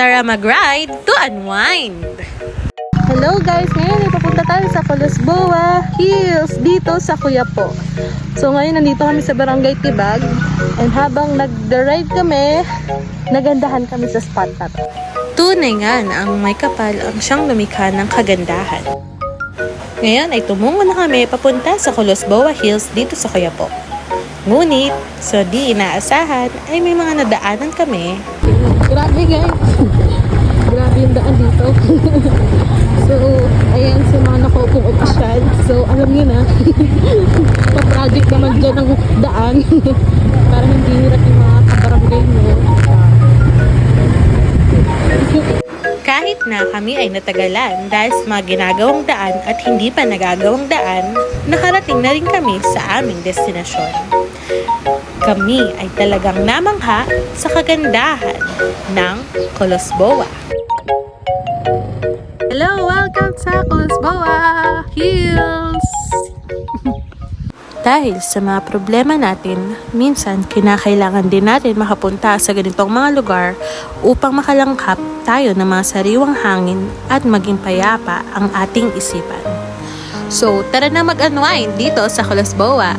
Tara mag-ride to unwind! Hello guys! Ngayon ay papunta tayo sa Colosboa Hills dito sa Kuyapo. So ngayon nandito kami sa Barangay Tibag and habang nag-ride kami, nagandahan kami sa spot na to. Tunay nga na ang may kapal ang siyang lumikha ng kagandahan. Ngayon ay tumungo na kami papunta sa Colosboa Hills dito sa Coyapo. Ngunit, sa di inaasahan ay may mga nadaanan kami Grabe guys! Grabe yung daan dito. so, ayan sa mga nakaupong opisyal. So, alam niyo na, pa-project naman dyan ang daan para hindi hirap yung mga kabarangay mo. Kahit na kami ay natagalan dahil sa mga ginagawang daan at hindi pa nagagawang daan, nakarating na rin kami sa aming destinasyon. Kami ay talagang namangha sa kagandahan ng Colosboa. Hello! Welcome sa Colosboa Dahil sa mga problema natin, minsan kinakailangan din natin makapunta sa ganitong mga lugar upang makalangkap tayo ng mga sariwang hangin at maging payapa ang ating isipan. So, tara na mag-unwind dito sa Colosboa.